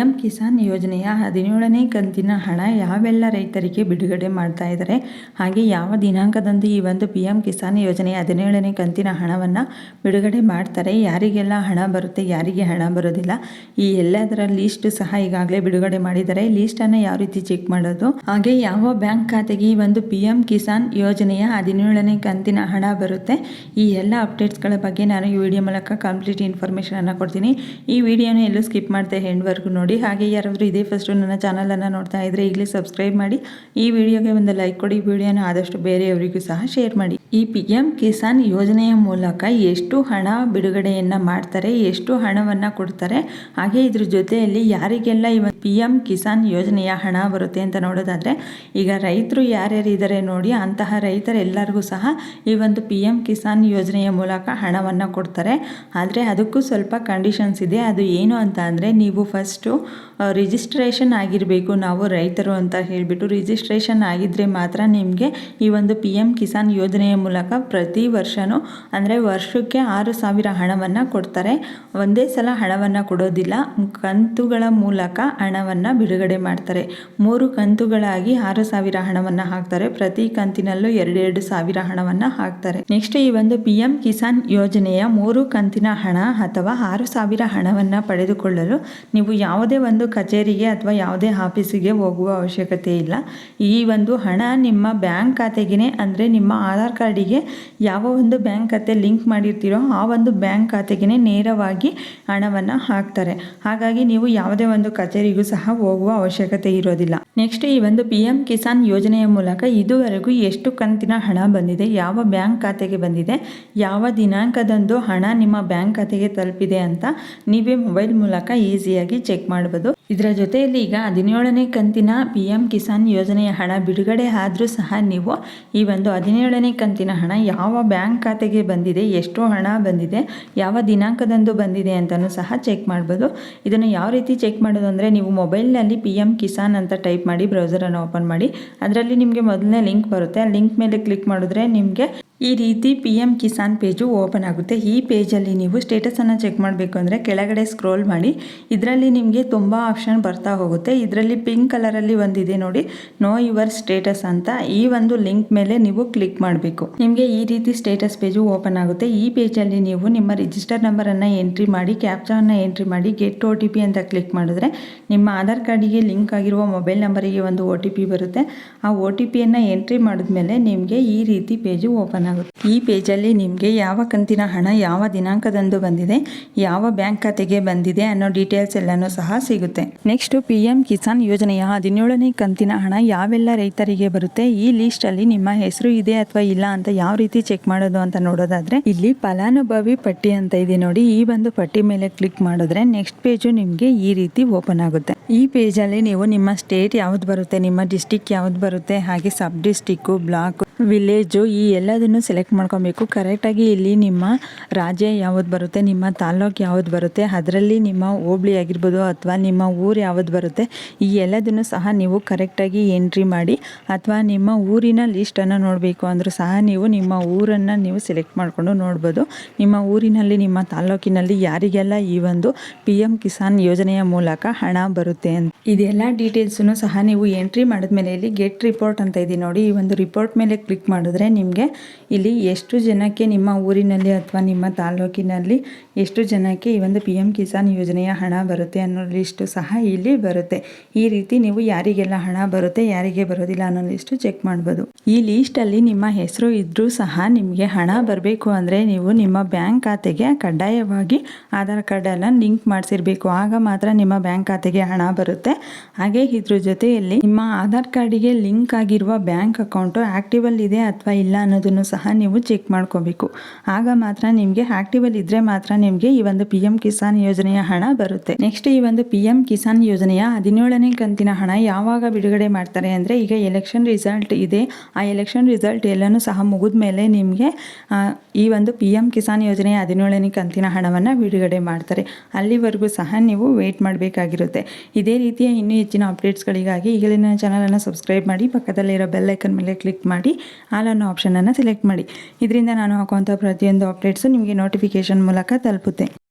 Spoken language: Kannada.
ಎಂ ಕಿಸಾನ್ ಯೋಜನೆಯ ಹದಿನೇಳನೇ ಕಂತಿನ ಹಣ ಯಾವೆಲ್ಲ ರೈತರಿಗೆ ಬಿಡುಗಡೆ ಮಾಡ್ತಾ ಇದ್ದಾರೆ ಹಾಗೆ ಯಾವ ದಿನಾಂಕದಂದು ಈ ಒಂದು ಪಿ ಎಂ ಕಿಸಾನ್ ಯೋಜನೆಯ ಹದಿನೇಳನೇ ಕಂತಿನ ಹಣವನ್ನು ಬಿಡುಗಡೆ ಮಾಡ್ತಾರೆ? ಯಾರಿಗೆಲ್ಲ ಹಣ ಬರುತ್ತೆ, ಯಾರಿಗೆ ಹಣ ಬರೋದಿಲ್ಲ? ಈ ಎಲ್ಲದರ ಲೀಸ್ಟ್ ಸಹ ಈಗಾಗಲೇ ಬಿಡುಗಡೆ ಮಾಡಿದ್ದಾರೆ. ಲೀಸ್ಟನ್ನು ಯಾವ ರೀತಿ ಚೆಕ್ ಮಾಡೋದು? ಹಾಗೆ ಯಾವ ಬ್ಯಾಂಕ್ ಖಾತೆಗೆ ಈ ಒಂದು ಪಿ ಎಂ ಕಿಸಾನ್ ಯೋಜನೆಯ ಹದಿನೇಳನೇ ಕಂತಿನ ಹಣ ಬರುತ್ತೆ? ಈ ಎಲ್ಲ ಅಪ್ಡೇಟ್ಸ್ಗಳ ಬಗ್ಗೆ ನಾನು ಈ ವಿಡಿಯೋ ಮೂಲಕ ಕಂಪ್ಲೀಟ್ ಇನ್ಫಾರ್ಮೇಷನನ್ನು ಕೊಡ್ತೀನಿ. ಈ ವಿಡಿಯೋನ ಎಲ್ಲೂ ಸ್ಕಿಪ್ ಮಾಡ್ದೆ ಎಂಡ್ವರೆಗೂ ನೋಡಿ ಹಾಗೆ ಯಾರಾದರೂ ಇದೇ ಫಸ್ಟು ನನ್ನ ಚಾನಲನ್ನು ನೋಡ್ತಾ ಇದ್ದರೆ ಈಗಲೇ ಸಬ್ಸ್ಕ್ರೈಬ್ ಮಾಡಿ. ಈ ವಿಡಿಯೋಗೆ ಒಂದು ಲೈಕ್ ಕೊಡಿ ವಿಡಿಯೋನ ಆದಷ್ಟು ಬೇರೆಯವರಿಗೂ ಸಹ ಶೇರ್ ಮಾಡಿ. ಈ ಪಿ ಎಂ ಕಿಸಾನ್ ಯೋಜನೆಯ ಮೂಲಕ ಎಷ್ಟು ಹಣ ಬಿಡುಗಡೆಯನ್ನು ಮಾಡ್ತಾರೆ, ಎಷ್ಟು ಹಣವನ್ನು ಕೊಡ್ತಾರೆ, ಹಾಗೆ ಇದ್ರ ಜೊತೆಯಲ್ಲಿ ಯಾರಿಗೆಲ್ಲ ಈ ಪಿ ಎಂ ಕಿಸಾನ್ ಯೋಜನೆಯ ಹಣ ಬರುತ್ತೆ ಅಂತ ನೋಡೋದಾದರೆ, ಈಗ ರೈತರು ಯಾರ್ಯಾರು ಇದ್ದಾರೆ ನೋಡಿ, ಅಂತಹ ರೈತರೆಲ್ಲರಿಗೂ ಸಹ ಈ ಒಂದು ಪಿ ಎಂ ಕಿಸಾನ್ ಯೋಜನೆಯ ಮೂಲಕ ಹಣವನ್ನು ಕೊಡ್ತಾರೆ. ಆದರೆ ಅದಕ್ಕೂ ಸ್ವಲ್ಪ ಕಂಡೀಷನ್ಸ್ ಇದೆ. ಅದು ಏನು ಅಂತ ಅಂದರೆ, ನೀವು ಫಸ್ಟು ರಿಜಿಸ್ಟ್ರೇಷನ್ ಆಗಿರಬೇಕು ನಾವು ರೈತರು ಅಂತ ಹೇಳಿಬಿಟ್ಟು ರಿಜಿಸ್ಟ್ರೇಷನ್ ಆಗಿದ್ದರೆ ಮಾತ್ರ ನಿಮಗೆ ಈ ಒಂದು ಪಿ ಎಂ ಕಿಸಾನ್ ಯೋಜನೆಯ ಮೂಲಕ ಪ್ರತಿ ವರ್ಷವೂ ಅಂದರೆ ವರ್ಷಕ್ಕೆ ಆರು ಸಾವಿರ ಹಣವನ್ನು ಕೊಡ್ತಾರೆ. ಒಂದೇ ಸಲ ಹಣವನ್ನು ಕೊಡೋದಿಲ್ಲ. ಕಂತುಗಳ ಮೂಲಕ ಹಣವನ್ನು ಬಿಡುಗಡೆ ಮಾಡ್ತಾರೆ. ಮೂರು ಕಂತುಗಳಾಗಿ ಆರು ಸಾವಿರ ಹಣವನ್ನು ಹಾಕ್ತಾರೆ. ಪ್ರತಿ ಕಂತಿನಲ್ಲೂ ಎರಡೆರಡು ಸಾವಿರ ಹಣವನ್ನು ಹಾಕ್ತಾರೆ. ನೆಕ್ಸ್ಟ್ ಈ ಒಂದು ಪಿ ಕಿಸಾನ್ ಯೋಜನೆಯ ಮೂರು ಕಂತಿನ ಹಣ ಅಥವಾ ಆರು ಸಾವಿರ ಹಣವನ್ನು ಪಡೆದುಕೊಳ್ಳಲು ನೀವು ಯಾವುದೇ ಒಂದು ಕಚೇರಿಗೆ ಅಥವಾ ಯಾವುದೇ ಆಫೀಸಿಗೆ ಹೋಗುವ ಅವಶ್ಯಕತೆ ಇಲ್ಲ. ಈ ಒಂದು ಹಣ ನಿಮ್ಮ ಬ್ಯಾಂಕ್ ಖಾತೆಗೆ ಅಂದರೆ ನಿಮ್ಮ ಆಧಾರ್ ಕಾರ್ಡಿಗೆ ಯಾವ ಒಂದು ಬ್ಯಾಂಕ್ ಖಾತೆ ಲಿಂಕ್ ಮಾಡಿರ್ತೀರೋ ಆ ಒಂದು ಬ್ಯಾಂಕ್ ಖಾತೆಗೆ ನೇರವಾಗಿ ಹಣವನ್ನು ಹಾಕ್ತಾರೆ. ಹಾಗಾಗಿ ನೀವು ಯಾವುದೇ ಒಂದು ಕಚೇರಿಗೂ ಸಹ ಹೋಗುವ ಅವಶ್ಯಕತೆ ಇರೋದಿಲ್ಲ. ನೆಕ್ಸ್ಟ್ ಈ ಒಂದು ಪಿ ಎಂ ಕಿಸಾನ್ ಯೋಜನೆಯ ಮೂಲಕ ಇದುವರೆಗೂ ಎಷ್ಟು ಕಂತಿನ ಹಣ ಬಂದಿದೆ, ಯಾವ ಬ್ಯಾಂಕ್ ಖಾತೆಗೆ ಬಂದಿದೆ, ಯಾವ ದಿನಾಂಕದಂದು ಹಣ ನಿಮ್ಮ ಬ್ಯಾಂಕ್ ಖಾತೆಗೆ ತಲುಪಿದೆ ಅಂತ ನೀವೇ ಮೊಬೈಲ್ ಮೂಲಕ ಈಸಿಯಾಗಿ ಚೆಕ್ ಮಾಡ್ಬೋದು. ಇದರ ಜೊತೆಯಲ್ಲಿ ಈಗ ಹದಿನೇಳನೇ ಕಂತಿನ ಪಿ ಎಂ ಕಿಸಾನ್ ಯೋಜನೆಯ ಹಣ ಬಿಡುಗಡೆ ಆದರೂ ಸಹ ನೀವು ಈ ಒಂದು ಹದಿನೇಳನೇ ಕಂತಿನ ಹಣ ಯಾವ ಬ್ಯಾಂಕ್ ಖಾತೆಗೆ ಬಂದಿದೆ, ಎಷ್ಟು ಹಣ ಬಂದಿದೆ, ಯಾವ ದಿನಾಂಕದಂದು ಬಂದಿದೆ ಅಂತಲೂ ಸಹ ಚೆಕ್ ಮಾಡ್ಬೋದು. ಇದನ್ನು ಯಾವ ರೀತಿ ಚೆಕ್ ಮಾಡೋದು ಅಂದರೆ ನೀವು ಮೊಬೈಲ್ನಲ್ಲಿ ಪಿ ಎಂ ಕಿಸಾನ್ ಅಂತ ಟೈಪ್ ಮಾಡಿ, ಬ್ರೌಸರನ್ನು ಓಪನ್ ಮಾಡಿ, ಅದರಲ್ಲಿ ನಿಮಗೆ ಮೊದಲನೇ ಲಿಂಕ್ ಬರುತ್ತೆ. ಆ ಲಿಂಕ್ ಮೇಲೆ ಕ್ಲಿಕ್ ಮಾಡಿದ್ರೆ ನಿಮಗೆ ಈ ರೀತಿ P M Kisan page open ಆಗುತ್ತೆ. ಈ ಪೇಜಲ್ಲಿ ನೀವು ಸ್ಟೇಟಸನ್ನು ಚೆಕ್ ಮಾಡಬೇಕು ಅಂದರೆ ಕೆಳಗಡೆ ಸ್ಕ್ರೋಲ್ ಮಾಡಿ. ಇದರಲ್ಲಿ ನಿಮಗೆ ತುಂಬ ಆಪ್ಷನ್ ಬರ್ತಾ ಹೋಗುತ್ತೆ. ಇದರಲ್ಲಿ ಪಿಂಕ್ ಕಲರಲ್ಲಿ ಒಂದಿದೆ ನೋಡಿ. ನೋ ಯುವರ್ ಸ್ಟೇಟಸ್ ಅಂತ ಈ ಒಂದು ಲಿಂಕ್ ಮೇಲೆ ನೀವು ಕ್ಲಿಕ್ ಮಾಡಬೇಕು. ನಿಮಗೆ ಈ ರೀತಿ ಸ್ಟೇಟಸ್ ಪೇಜು ಓಪನ್ ಆಗುತ್ತೆ. ಈ ಪೇಜಲ್ಲಿ ನೀವು ನಿಮ್ಮ ರಿಜಿಸ್ಟರ್ ನಂಬರನ್ನು ಎಂಟ್ರಿ ಮಾಡಿ ಕ್ಯಾಪ್ಚಾವನ್ನು ಎಂಟ್ರಿ ಮಾಡಿ ಗೆಟ್ ಒ ಅಂತ ಕ್ಲಿಕ್ ಮಾಡಿದ್ರೆ ನಿಮ್ಮ ಆಧಾರ್ ಕಾರ್ಡಿಗೆ ಲಿಂಕ್ ಆಗಿರುವ ಮೊಬೈಲ್ ನಂಬರಿಗೆ ಒಂದು ಒ ಬರುತ್ತೆ. ಆ ಒ ಟಿ ಪಿಯನ್ನು ಎಂಟ್ರಿ ಮಾಡಿದ್ಮೇಲೆ ನಿಮಗೆ ಈ ರೀತಿ ಪೇಜು ಓಪನ್ ಆಗುತ್ತೆ. ಈ ಪೇಜಲ್ಲಿ ನಿಮಗೆ ಯಾವ ಕಂತಿನ ಹಣ ಯಾವ ದಿನಾಂಕದಂದು ಬಂದಿದೆ, ಯಾವ ಬ್ಯಾಂಕ್ ಖಾತೆಗೆ ಬಂದಿದೆ ಅನ್ನೋ ಡೀಟೇಲ್ಸ್ ಎಲ್ಲನೂ ಸಹ ಸಿಗುತ್ತೆ. ನೆಕ್ಸ್ಟ್ ಪಿ ಎಂ ಕಿಸಾನ್ ಯೋಜನೆಯ ಹದಿನೇಳನೇ ಕಂತಿನ ಹಣ ಯಾವೆಲ್ಲ ರೈತರಿಗೆ ಬರುತ್ತೆ, ಈ ಲಿಸ್ಟ್ ಅಲ್ಲಿ ನಿಮ್ಮ ಹೆಸರು ಇದೆ ಅಥವಾ ಇಲ್ಲ ಅಂತ ಯಾವ ರೀತಿ ಚೆಕ್ ಮಾಡೋದು ಅಂತ ನೋಡೋದಾದ್ರೆ, ಇಲ್ಲಿ ಫಲಾನುಭವಿ ಪಟ್ಟಿ ಅಂತ ಇದೆ ನೋಡಿ, ಈ ಒಂದು ಪಟ್ಟಿ ಮೇಲೆ ಕ್ಲಿಕ್ ಮಾಡಿದ್ರೆ ನೆಕ್ಸ್ಟ್ ಪೇಜು ನಿಮಗೆ ಈ ರೀತಿ ಓಪನ್ ಆಗುತ್ತೆ. ಈ ಪೇಜಲ್ಲಿ ನೀವು ನಿಮ್ಮ ಸ್ಟೇಟ್ ಯಾವ್ದು ಬರುತ್ತೆ, ನಿಮ್ಮ ಡಿಸ್ಟಿಕ್ ಯಾವ್ದು ಬರುತ್ತೆ, ಹಾಗೆ ಸಬ್ ಡಿಸ್ಟಿಕ್ ಬ್ಲಾಕ್ ವಿಲೇಜು ಈ ಎಲ್ಲದನ್ನು ಸೆಲೆಕ್ಟ್ ಮಾಡ್ಕೊಬೇಕು. ಕರೆಕ್ಟಾಗಿ ಇಲ್ಲಿ ನಿಮ್ಮ ರಾಜ್ಯ ಯಾವುದು ಬರುತ್ತೆ, ನಿಮ್ಮ ತಾಲೂಕು ಯಾವುದು ಬರುತ್ತೆ, ಅದರಲ್ಲಿ ನಿಮ್ಮ ಹೋಬಳಿ ಆಗಿರ್ಬೋದು ಅಥವಾ ನಿಮ್ಮ ಊರು ಯಾವುದು ಬರುತ್ತೆ, ಈ ಎಲ್ಲದನ್ನು ಸಹ ನೀವು ಕರೆಕ್ಟಾಗಿ ಎಂಟ್ರಿ ಮಾಡಿ ಅಥವಾ ನಿಮ್ಮ ಊರಿನ ಲಿಸ್ಟನ್ನು ನೋಡಬೇಕು ಅಂದರೂ ಸಹ ನೀವು ನಿಮ್ಮ ಊರನ್ನು ನೀವು ಸೆಲೆಕ್ಟ್ ಮಾಡಿಕೊಂಡು ನೋಡ್ಬೋದು. ನಿಮ್ಮ ಊರಿನಲ್ಲಿ, ನಿಮ್ಮ ತಾಲ್ಲೂಕಿನಲ್ಲಿ ಯಾರಿಗೆಲ್ಲ ಈ ಒಂದು ಪಿ ಎಂ ಕಿಸಾನ್ ಯೋಜನೆಯ ಮೂಲಕ ಹಣ ಬರುತ್ತೆ ಅಂತ. ಇದೆಲ್ಲ ಡೀಟೇಲ್ಸನ್ನು ಸಹ ನೀವು ಎಂಟ್ರಿ ಮಾಡಿದ್ಮೇಲೆ ಇಲ್ಲಿ ಗೆಟ್ ರಿಪೋರ್ಟ್ ಅಂತ ಇದೆ ನೋಡಿ. ಈ ಒಂದು ರಿಪೋರ್ಟ್ ಮೇಲೆ ಕ್ಲಿಕ್ ಮಾಡಿದ್ರೆ ನಿಮಗೆ ಇಲ್ಲಿ ಎಷ್ಟು ಜನಕ್ಕೆ ನಿಮ್ಮ ಊರಿನಲ್ಲಿ ಅಥವಾ ನಿಮ್ಮ ತಾಲೂಕಿನಲ್ಲಿ ಎಷ್ಟು ಜನಕ್ಕೆ ಈ ಒಂದು ಪಿ ಕಿಸಾನ್ ಯೋಜನೆಯ ಹಣ ಬರುತ್ತೆ ಅನ್ನೋ ಲಿಸ್ಟು ಸಹ ಇಲ್ಲಿ ಬರುತ್ತೆ. ಈ ರೀತಿ ನೀವು ಯಾರಿಗೆಲ್ಲ ಹಣ ಬರುತ್ತೆ, ಯಾರಿಗೆ ಬರೋದಿಲ್ಲ ಅನ್ನೋ ಲಿಸ್ಟು ಚೆಕ್ ಮಾಡ್ಬೋದು. ಈ ಲೀಸ್ಟಲ್ಲಿ ನಿಮ್ಮ ಹೆಸರು ಇದ್ದರೂ ಸಹ ನಿಮಗೆ ಹಣ ಬರಬೇಕು ಅಂದರೆ ನೀವು ನಿಮ್ಮ ಬ್ಯಾಂಕ್ ಖಾತೆಗೆ ಕಡ್ಡಾಯವಾಗಿ ಆಧಾರ್ ಕಾರ್ಡನ್ನು ಲಿಂಕ್ ಮಾಡಿಸಿರ್ಬೇಕು. ಆಗ ಮಾತ್ರ ನಿಮ್ಮ ಬ್ಯಾಂಕ್ ಖಾತೆಗೆ ಹಣ ಬರುತ್ತೆ. ಹಾಗೆ ಇದ್ರ ಜೊತೆಯಲ್ಲಿ ನಿಮ್ಮ ಆಧಾರ್ ಕಾರ್ಡಿಗೆ ಲಿಂಕ್ ಆಗಿರುವ ಬ್ಯಾಂಕ್ ಅಕೌಂಟು ಆಕ್ಟಿವಲ್ಲಿ ಇದೆ ಅಥವಾ ಇಲ್ಲ ಅನ್ನೋದನ್ನು ಸಹ ನೀವು ಚೆಕ್ ಮಾಡ್ಕೋಬೇಕು. ಆಗ ಮಾತ್ರ ನಿಮಗೆ ಆಕ್ಟಿವಲ್ ಇದ್ದರೆ ಮಾತ್ರ ನಿಮಗೆ ಈ ಒಂದು ಪಿ ಎಂ ಕಿಸಾನ್ ಯೋಜನೆಯ ಹಣ ಬರುತ್ತೆ. ನೆಕ್ಸ್ಟ್ ಈ ಒಂದು ಪಿ ಎಂ ಕಿಸಾನ್ ಯೋಜನೆಯ ಹದಿನೇಳನೇ ಕಂತಿನ ಹಣ ಯಾವಾಗ ಬಿಡುಗಡೆ ಮಾಡ್ತಾರೆ ಅಂದರೆ ಈಗ ಎಲೆಕ್ಷನ್ ರಿಸಲ್ಟ್ ಇದೆ. ಆ ಎಲೆಕ್ಷನ್ ರಿಸಲ್ಟ್ ಎಲ್ಲನೂ ಸಹ ಮುಗಿದ ಮೇಲೆ ನಿಮಗೆ ಈ ಒಂದು ಪಿ ಎಂ ಕಿಸಾನ್ ಯೋಜನೆಯ ಹದಿನೇಳನೇ ಕಂತಿನ ಹಣವನ್ನು ಬಿಡುಗಡೆ ಮಾಡ್ತಾರೆ. ಅಲ್ಲಿವರೆಗೂ ಸಹ ನೀವು ವೇಟ್ ಮಾಡಬೇಕಾಗಿರುತ್ತೆ. ಇದೇ ರೀತಿಯ ಇನ್ನೂ ಹೆಚ್ಚಿನ ಅಪ್ಡೇಟ್ಸ್ಗಳಿಗಾಗಿ ಈಗಲೇ ನನ್ನ ಚಾನಲನ್ನು ಸಬ್ಸ್ಕ್ರೈಬ್ ಮಾಡಿ, ಪಕ್ಕದಲ್ಲಿರೋ ಬೆಲ್ ಐಕನ್ ಮೇಲೆ ಕ್ಲಿಕ್ ಮಾಡಿ. ಆಲ್ ಅನ್ನೋ ಆಪ್ಷನನ್ನು ಸೆಲೆಕ್ಟ್ ಮಾಡಿ. ಇದರಿಂದ ನಾನು ಹಾಕುವಂಥ ಪ್ರತಿಯೊಂದು ಅಪ್ಡೇಟ್ಸು ನಿಮಗೆ ನೋಟಿಫಿಕೇಷನ್ ಮೂಲಕ ತಲುಪುತ್ತೆ.